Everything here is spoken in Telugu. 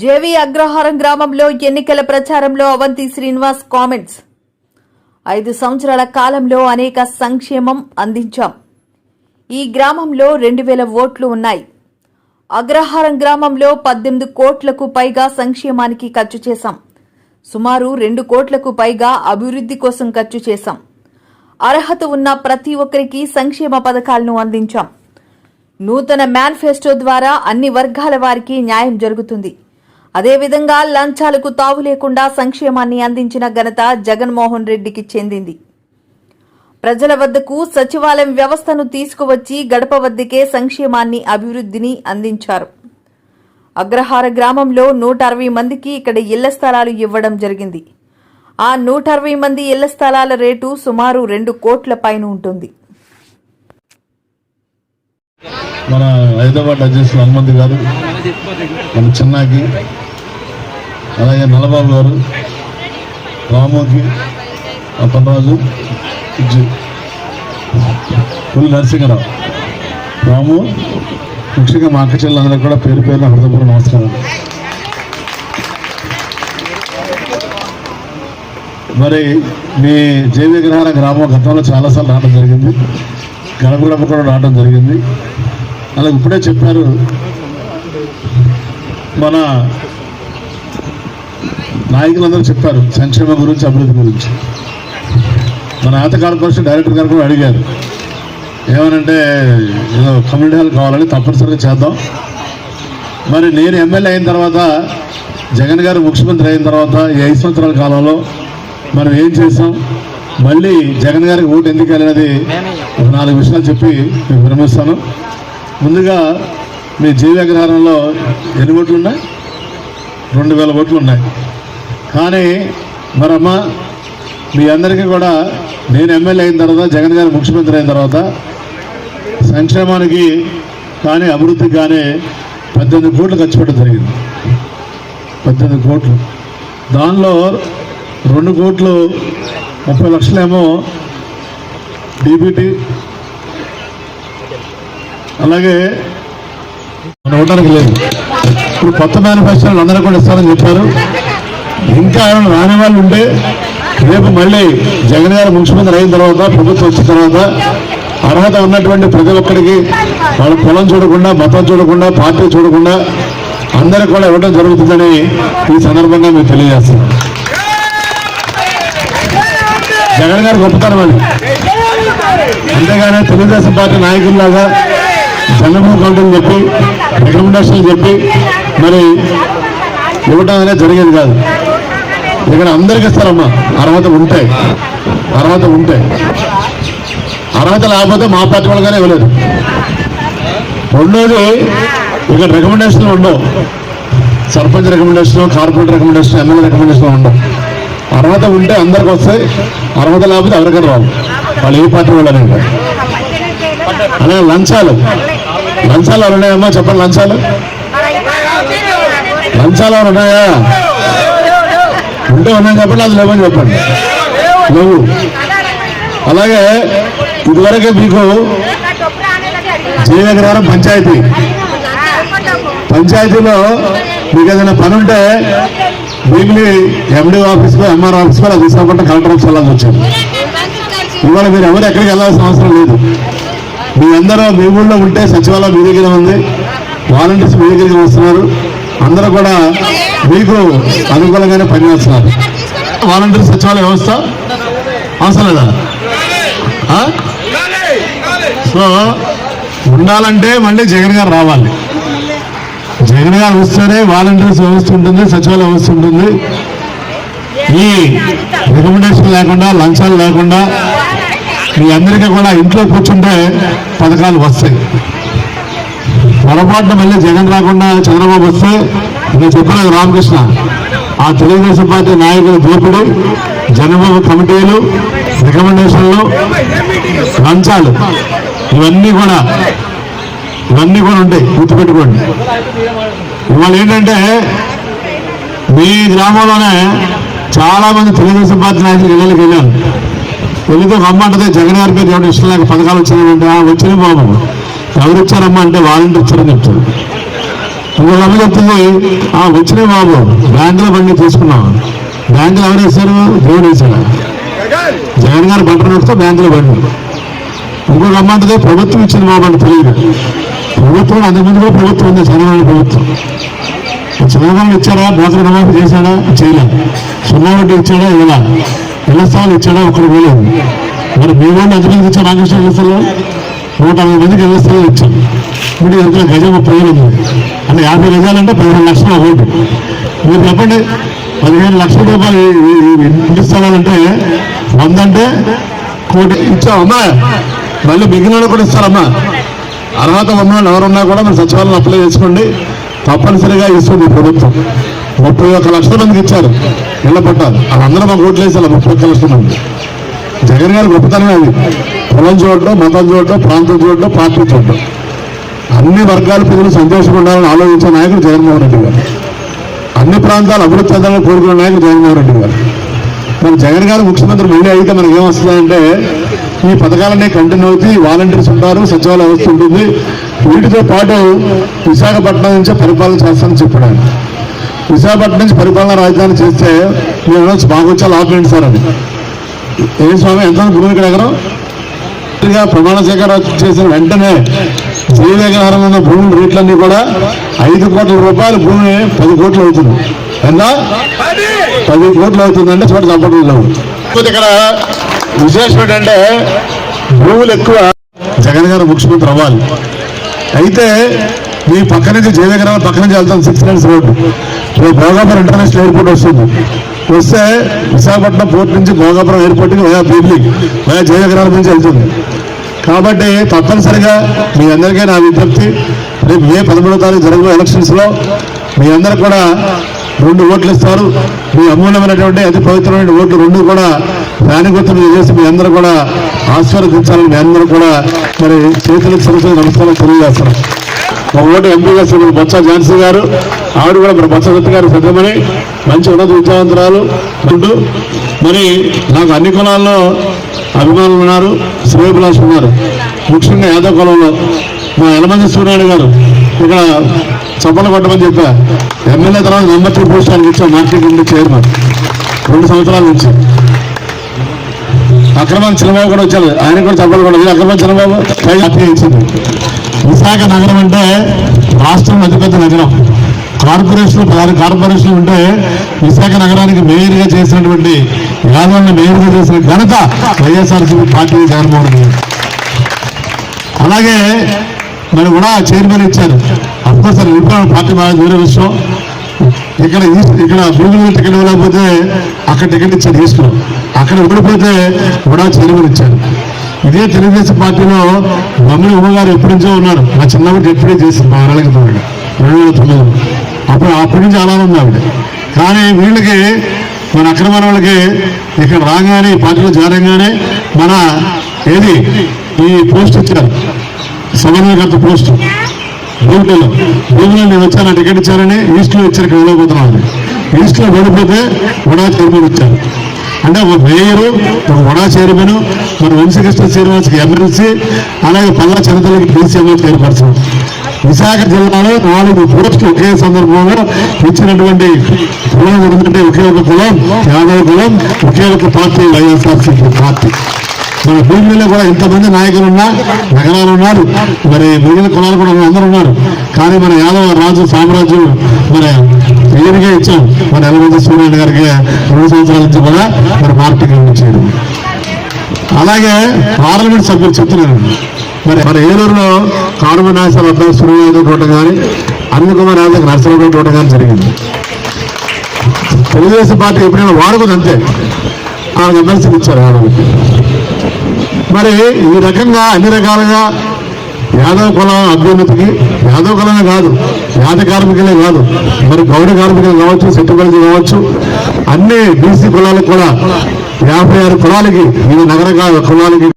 జేవీ అగ్రహారం గ్రామంలో ఎన్నికల ప్రచారంలో అవంతి శ్రీనివాస్ కామెంట్స్. ఐదు సంవత్సరాల కాలంలో అనేక సంక్షేమం అందించాం. ఈ గ్రామంలో రెండు వేల ఓట్లు ఉన్నాయి. అగ్రహారం గ్రామంలో పద్దెనిమిది కోట్లకు పైగా సంక్షేమానికి ఖర్చు చేశాం. సుమారు రెండు కోట్లకు పైగా అభివృద్ధి కోసం ఖర్చు చేశాం. అర్హత ఉన్న ప్రతి ఒక్కరికి సంక్షేమ పథకాలను అందించాం. నూతన మేనిఫెస్టో ద్వారా అన్ని వర్గాల వారికి న్యాయం జరుగుతుంది. అదేవిధంగా లంచాలకు తావు లేకుండా సంక్షేమాన్ని అందించిన ఘనత జగన్మోహన్ రెడ్డికి చెందింది. ప్రజల వద్దకు సచివాలయం వ్యవస్థను తీసుకువచ్చి గడప వద్దకే సంక్షేమాన్ని అభివృద్ధిని అందించారు. అగ్రహార గ్రామంలో నూట అరవై మందికి ఇక్కడ ఇళ్ళ స్థలాలు ఇవ్వడం జరిగింది. ఆ నూట అరవై మంది ఇళ్ళ స్థలాల రేటు సుమారు రెండు కోట్ల పైన ఉంటుంది. మన హైదరాబాద్ అధ్యక్షులు హనుమంత్ గారు మన చిన్నాకి అలాగే నల్లబాబు గారు రాముకి అప్పలరాజు ఇజ్జు పులి నరసింహరావు. రాము ముఖ్యంగా మా అక్క చెల్లెలందరికీ కూడా పేరు పేరున హృదయపూర్వ నమస్కారం మరి మీ జయ విగ్రహాల గ్రామం గతంలో చాలాసార్లు రావడం జరిగింది. గణపురమ్మ కూడా రావడం జరిగింది. అలా ఇప్పుడే చెప్పారు. మన నాయకులందరూ చెప్పారు సంక్షేమం గురించి అభివృద్ధి గురించి. మన ఆత కార్పొరేషన్ డైరెక్టర్ గారు కూడా అడిగారు. ఏమనంటే ఏదో కమ్యూనిటీ హాల్ కావాలని తప్పనిసరిగా చేద్దాం. మరి నేను ఎమ్మెల్యే అయిన తర్వాత జగన్ గారు ముఖ్యమంత్రి అయిన తర్వాత ఈ ఐదు సంవత్సరాల కాలంలో మనం ఏం చేసాం మళ్ళీ జగన్ గారికి ఓటు ఎందుకు వెళ్ళినది? ఒక నాలుగు విషయాలు చెప్పి మీకు విరమిస్తాను ముందుగా మీ జీవగ్రహారంలో ఎన్ని ఓట్లు ఉన్నాయి? రెండు వేల ఓట్లు ఉన్నాయి. కానీ మరమ్మ మీ అందరికీ కూడా నేను ఎమ్మెల్యే అయిన తర్వాత జగన్ గారు ముఖ్యమంత్రి అయిన తర్వాత సంక్షేమానికి కానీ అభివృద్ధికి కానీ పద్దెనిమిది కోట్లు ఖర్చు పెట్టడం జరిగింది. పద్దెనిమిది కోట్లు. దానిలో రెండు కోట్లు ముప్పై లక్షలేమో డీబీటీ అలాగే మన ఉండడానికి లేదు. ఇప్పుడు కొత్త మేనిఫెస్టోలు అందరూ కూడా ఇస్తారని చెప్పారు. ఇంకా ఎవరైనా రాని వాళ్ళు ఉంటే రేపు మళ్ళీ జగన్ గారు ముఖ్యమంత్రి అయిన తర్వాత ప్రభుత్వం వచ్చిన తర్వాత అర్హత ఉన్నటువంటి ప్రతి ఒక్కరికి వాళ్ళ కులం చూడకుండా మతం చూడకుండా పార్టీ చూడకుండా అందరికి కూడా ఇవ్వడం జరుగుతుందని ఈ సందర్భంగా మేము తెలియజేస్తున్నాం. జగన్ గారు గొప్పతనం అని అంతేగానే తెలుగుదేశం పార్టీ నాయకుల్లాగా జన్మభూమి కమిటీని చెప్పి రికమెండేషన్లు చెప్పి మరి ఇవ్వడం అనేది జరిగేది కాదు. ఇక్కడ అందరికి ఇస్తారమ్మా అర్హత ఉంటే అర్హత ఉంటే. అర్హత లేకపోతే మా పార్టీ వాళ్ళగానే ఇవ్వలేదు. రెండోది ఇక్కడ రికమెండేషన్లు ఉండవు. Sarpanch recommendation corporate recommendation MLA recommendation ఉండవు. అర్హత ఉంటే అందరికి వస్తాయి అర్హత లేకపోతే ఎవరికైనా రావు. వాళ్ళు ఏ పార్టీ వాళ్ళని అలాగే లంచాలు. లంచాలు ఉన్నాయమ్మా? చెప్పండి లంచాలు. లంచాలు ఉన్నాయా? ఉంటే ఉన్నాయని చెప్పండి అది లేవని చెప్పండి. లేవు. అలాగే ఇదివరకే మీకు జయనగరం పంచాయతీ. పంచాయతీలో మీకు ఏదైనా పని ఉంటే వీక్లీ ఎండి ఆఫీస్లో ఎంఆర్ ఆఫీస్లో అది తీసుకోకుండా కలెక్టర్ ఆఫీస్ వెళ్ళాల్సి వచ్చారు ఇవాళ మీరు ఎవరు ఎక్కడికి వెళ్ళాల్సిన అవసరం లేదు. మీ అందరూ మీ ఊళ్ళో ఉంటే సచివాలయం మీ దగ్గర ఉంది. వాలంటీర్స్ మీ దగ్గరికి వస్తున్నారు. అందరూ కూడా మీకు అనుకూలంగానే పనిచేస్తున్నారు. వాలంటీర్ సచివాలయ వ్యవస్థ అవసరం లేదా? సో ఉండాలంటే మళ్ళీ జగన్ గారు రావాలి. జగన్ గారు వస్తేనే వాలంటీర్స్ వ్యవస్థ ఉంటుంది సచివాలయ వ్యవస్థ ఉంటుంది. ఈ రికమెండేషన్ లేకుండా లంచాలు లేకుండా మీ అందరికీ కూడా ఇంట్లో కూర్చుంటే పథకాలు వస్తాయి. పొరపాటున మళ్ళీ జగన్ రాకుండా చంద్రబాబు వస్తే నేను చెప్పలేదు రామకృష్ణ. ఆ తెలుగుదేశం పార్టీ నాయకుల దోపిడి జనబాబు కమిటీలు రికమెండేషన్లు లంచాలు ఇవన్నీ కూడా ఇవన్నీ కూడా ఉంటాయి. గుర్తుపెట్టుకోండి. ఇవాళ ఏంటంటే మీ గ్రామంలోనే చాలామంది తెలుగుదేశం పార్టీ నాయకులు ఇళ్ళకి వెళ్ళాను పెళ్ళితో ఒక జగన్ గారి పేరు ఎవరు ఇష్టం లేక పథకాలు వచ్చినాయంటే వచ్చిన బాబు. ఎవరు ఇచ్చారమ్మా అంటే వాలంటీర్ ఇచ్చారని చెప్తారు ఇంకొక అమ్మ చెప్తుంది ఆ వచ్చినాయి బాబు. బ్యాంకులో బండి తీసుకున్నాం. బ్యాంకులు ఎవరు వేశారు? దేవుడు వేశాడు. జగన్ గారు బంట నడిస్తే బ్యాంకులో బండి. ఇంకొక అమ్మ అంటే ప్రభుత్వం ఇచ్చింది బాబు అంటే తెలియదు. ప్రభుత్వం అంతకుముందు కూడా ప్రభుత్వం ఉంది చంద్రబాబు ప్రభుత్వం. చంద్రబాబు ఇచ్చారా? బోతల రుణమాఫీ చేశాడా? చేయలేదు. సున్నా వడ్డీ ఇచ్చాడా? ఇలా ఇళ్ళ ఇచ్చాడా ఒక్కడు వేలేదు మరి మీ వాళ్ళు ఎంతమందికి ఇచ్చారు? రామకృష్ణ నూట అరవై మందికి ఇళ్ళ ఇచ్చాం ఇప్పుడు ఎంత గజం ముప్పై అంటే యాభై గజాలంటే పదిహేను లక్షలు అవ్వండి మీరు చెప్పండి పదిహేను లక్షల రూపాయలు ఇంటి స్థలాలంటే వంద అంటే కోటి ఇచ్చామమ్మా మళ్ళీ మిగిలిన వాళ్ళు కూడా ఇస్తారమ్మా అర్హత ఉన్న వాళ్ళు ఎవరున్నా కూడా మీరు సచివాలయం అప్లై చేసుకోండి. తప్పనిసరిగా ఇస్తుంది ప్రభుత్వం. ముప్పై ఒక్క లక్షల మందికి ఇచ్చారు. ఇళ్ళ పట్టాలు వాళ్ళందరూ మాకు ఓట్లు వేసారు. ముప్పై ఒక్క లక్షల మంది. జగన్ గారి గొప్పతనం అది. కులం చూడటం మతం చూడటం ప్రాంతం చూడటం పార్టీ చూడటం. అన్ని వర్గాల ప్రజలు సంతోషంగా ఉండాలని ఆలోచించే నాయకుడు జగన్మోహన్ రెడ్డి గారు. అన్ని ప్రాంతాలు అభివృద్ధి చెందాలని కోరుకున్న నాయకుడు జగన్మోహన్ రెడ్డి గారు. మరి జగన్ గారు ముఖ్యమంత్రి మళ్ళీ అయితే మనకి ఏమొస్తుందంటే ఈ పథకాలన్నీ కంటిన్యూ అవుతాయి వాలంటీర్స్ ఉంటారు సచివాలయ వ్యవస్థ ఉంటుంది. వీటితో పాటు విశాఖపట్నం నుంచే పరిపాలన చేస్తానని చెప్పాడు విశాఖపట్నం నుంచి పరిపాలన రాజధాని చేస్తే నేను అనొచ్చు బాగా లాభం ఏంటి సార్ అని ఏ స్వామి ఎంత భూమి ఇక్కడ ఎగరం పూర్తిగా ప్రమాణ స్వీకారం చేసిన వెంటనే శ్రీవేగహారం ఉన్న భూముల రేట్లన్నీ కూడా ఐదు కోట్ల రూపాయల భూమి పది కోట్లు అవుతుంది. ఎంత? పది కోట్లు అవుతుందంటే చోట చప్పట్లు లేవు ఇక్కడ విశేషం ఏంటంటే భూములు ఎక్కువ జగన్ గారు ముఖ్యమంత్రి అవ్వాలి. అయితే మీ పక్క నుంచి జయనగరాల పక్క నుంచి వెళ్తాం. సిక్స్ లైన్స్ రోడ్డు ఇప్పుడు భోగాపురం ఇంటర్నేషనల్ ఎయిర్పోర్ట్ వస్తుంది. వస్తే విశాఖపట్నం పోర్ట్ నుంచి భోగాపురం ఎయిర్పోర్ట్కి వయా బీబ్లీ వయా జయనగరాల నుంచి వెళ్తుంది. కాబట్టి తప్పనిసరిగా మీ అందరికీ నా విజ్ఞప్తి రేపు మే పదమూడో తారీఖు జరగబోయే ఎలక్షన్స్లో మీ అందరు కూడా రెండు ఓట్లు ఇస్తారు. మీ అమూల్యమైనటువంటి అతి పవిత్రమైన ఓట్లు రెండు కూడా ఫ్యాన్ గుర్తు చేసి మీ అందరూ కూడా ఆశీర్వదించాలని మీ అందరూ కూడా మరి చేతులకు సరస్వతి నమస్కారం తెలియజేస్తారు. ఒక ఓటు ఎంపీగా గారు బొత్స ఝాన్సీ గారు ఆవిడ కూడా మరి బొత్స దత్త గారు పెద్దమని మంచి ఉన్నత విద్యావంతురాలు. ఉంటూ మరి నాకు అన్ని కులాల్లో అభిమానులు ఉన్నారు శ్రేయభిలాష్ ఉన్నారు. ముఖ్యంగా యాదవ కులంలో మా యలమంది సూర్యనారాయణ గారు ఇక్కడ చప్పలు కొట్టమని చెప్పా. ఎమ్మెల్యే తర్వాత నెంబర్ టూ పోస్ట్ ఆయనకి ఇచ్చాం మార్కెట్ చైర్మన్. రెండు సంవత్సరాల నుంచి. అక్రమాన్ చిన్నబాబు కూడా వచ్చారు ఆయన కూడా చప్పలు కూడా అక్రమాన్ చిన్నబాబు పై ఇచ్చింది విశాఖ నగరం అంటే రాష్ట్రం అతిపెద్ద నగరం. కార్పొరేషన్ పదహారు కార్పొరేషన్లు ఉంటే విశాఖ నగరానికి మేయర్గా చేసినటువంటి యాదవ్ని మేయర్గా చేసిన ఘనత వైఎస్ఆర్సీపీ పార్టీ జగన్మోహన్ అలాగే మరి కూడా చైర్మన్ ఇచ్చారు. అఫ్కోర్స్ అది పార్టీ బాగా వేరే విషయం. ఇక్కడ ఇక్కడ గూగుల్ టికెట్ ఇవ్వలేకపోతే అక్కడ టికెట్ ఇచ్చారు ఈస్ట్లో అక్కడ ఇవ్వకపోతే కూడా చైర్మన్ ఇచ్చారు. ఇదే తెలుగుదేశం పార్టీలో మమ్మల్ని ఉమ్మ గారు ఎప్పటి నుంచో ఉన్నారు. నా చిన్నప్పుడు డిప్యూటీ చేసింది మా నెలకి రెండు వేల తొమ్మిదిలో. అప్పుడు అప్పటి నుంచి అలా ఉంది ఆవిడ. కానీ వీళ్ళకి మన అక్రమ వాళ్ళకి ఇక్కడ రాగానే ఈ పార్టీలో చేరంగానే మన ఏది? ఈ పోస్ట్ ఇచ్చారు. సమన్వయకర్త పోస్ట్. భూమిలో భూమిలో నేను వచ్చాను? టికెట్ ఇచ్చారని ఈస్ట్లో ఇచ్చారు ఇక్కడ వెళ్ళిపోతున్నాను ఈస్ట్లో వెళ్ళిపోతే వడా చైర్మన్ ఇచ్చారు. అంటే ఒక మేయరు ఒక వడా చైర్మన్ మన వంశకృష్ణ శ్రీనివాస్కి ఎమర్జెన్సీ అలాగే పల్లా చిన్నతలకి డీసీఎంఓ చైర్పర్సన్ విశాఖ జిల్లాలో నాలుగు పోస్టులు ఒకే సందర్భంలో ఇచ్చినటువంటి కులం ఎందుకంటే ఒకే ఒక కులం యాదవ కులం ఒకే ఒక పార్టీ వైఎస్ఆర్సీపీ పార్టీ. మన భూమిలో కూడా ఇంతమంది నాయకులు ఉన్నా నగరాలు ఉన్నారు మరి మిగిలిన కులాలు కూడా అందరూ ఉన్నారు. కానీ మన యాదవ రాజు సామ్రాజ్యం మరి క్లియర్గా ఇచ్చాం మన ఎలమంది సూర్యుడు గారికి రెండు సంవత్సరాల నుంచి కూడా మరి మార్కెటింగ్ చేయడం అలాగే పార్లమెంట్ సభ్యులు చెప్తున్నాను మరి మన ఏలూరులో కారుమ నాశనం అబ్బాయి సూర్యనాథ్ కోట కానీ అనిల్ కుమార్ యాదవ్ నరసరావు కోట కానీ జరిగింది. తెలుగుదేశం పార్టీ ఎప్పుడైనా వాడుకుంది అంతే. ఆ ఎమ్మెల్సీకి ఇచ్చారు ఆడవాళ్ళకి మరి ఈ రకంగా అన్ని రకాలుగా యాదవ కులం అభ్యున్నతికి యాదవ కులమే కాదు యాద కార్మికులే కాదు మరి గౌడ కార్మికులు కావచ్చు సెట్టుబడి కావచ్చు అన్ని బీసీ కులాలకు కూడా యాభై ఆరు కులాలకి ఈ నగర కులాలకి